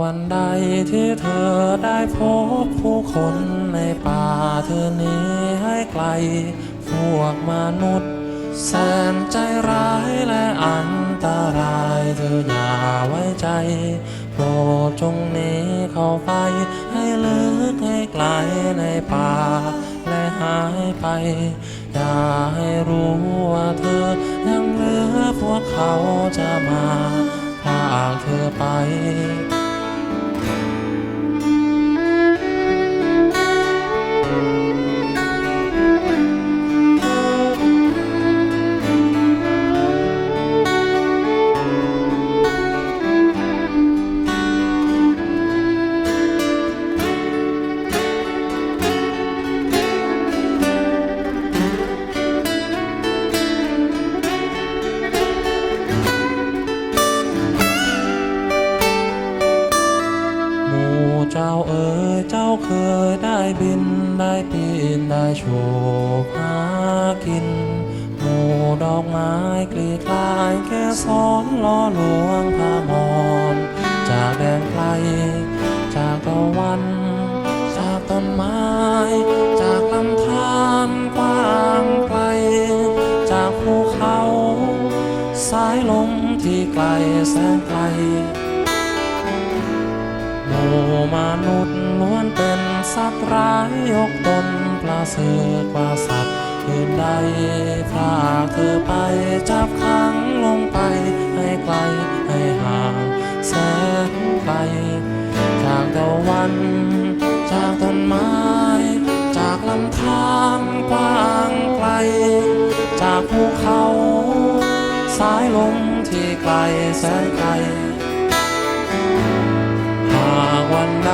วันใดที่เธอได้พบผู้คนในป่าเธอหนี้ให้ไกล พวกมนุษย์ แสนใจร้ายและอันตรายเธออย่าไว้ใจ โปรดจงหนีเข้าไป ให้ลึกให้ไกลในป่า และหายไป อย่าให้รู้ว่าเธอยังเหลือพวกเขาจะมาพาเธอไป บินได้ปีนได้โชว์หากิน หมู่ดอกไม้กลีดลายแค่ซ้อนล้อหลวงพามอนจากแดนไกลจากตะวัน จากต้นไม้ จากลำธารกว้างไกล จากภูเขา สายลมที่ไกลแสนไกล มู่มนุษย์ล้วนเป็นสัตว์ร้ายยกตนปลาเสือกว่าสัตว์อื่นใดพรากเธอไปจับขังลงไปให้ไกลให้ห่างแสนไกล จากตะวัน จากต้นไม้ จากลำธารกว้างไกล จากภูเขา สายลมที่ไกลแสนไกลากวันใด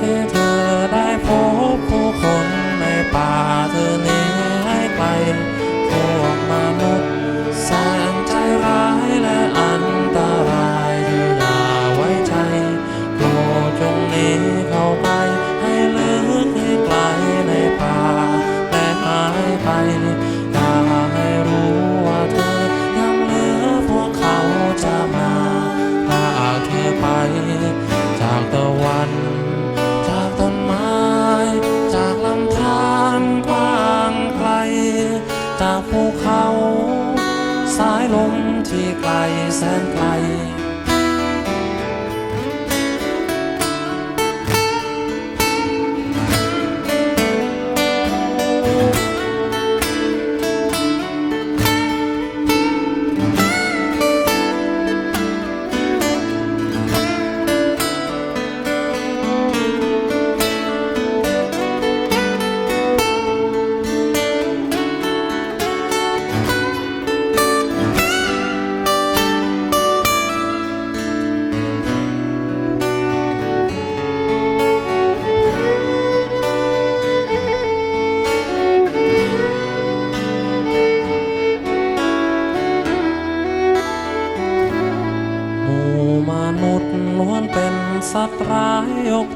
ที่เธ สายลมที่ไกลแสนไกล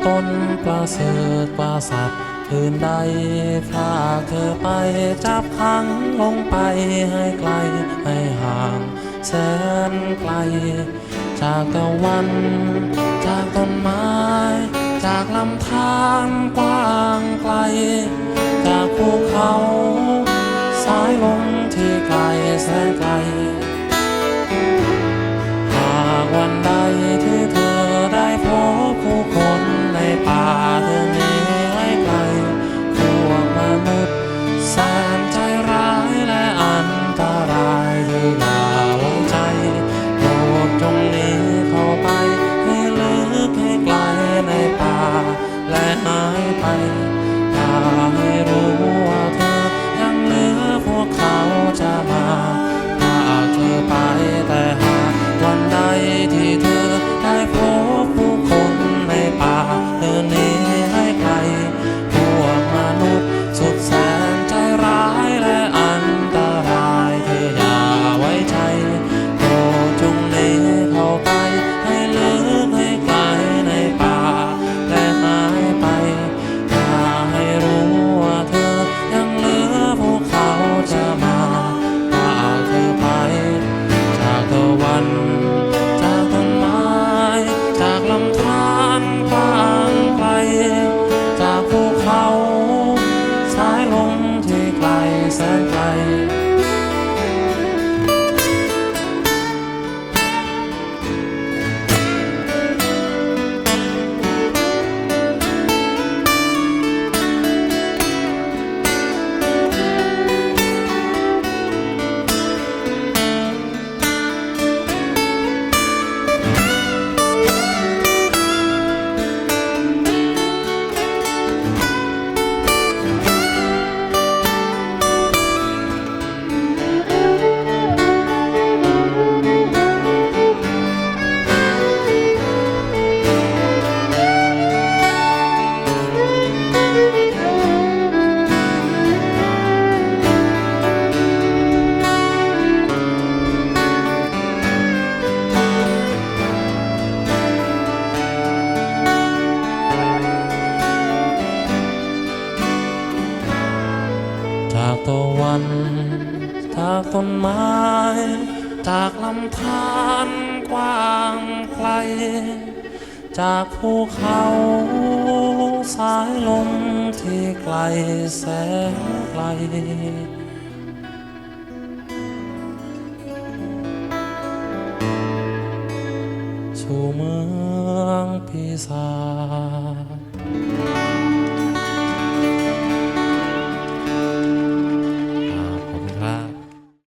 ตนปลาเสือกปลาสัตว์อื่นใดพากเธอไปจับขังลงไปให้ไกลให้ห่างแสนไกล จากตะวัน จากต้นไม้ จากลำธารกว้างไกล จากภูเขา สายลมที่ไกลแสนไกล ต้นไม้ จากลำธารกว้างไกล จากภูเขาสายลมที่ไกลแสนไกลสู่เมืองปีศาจ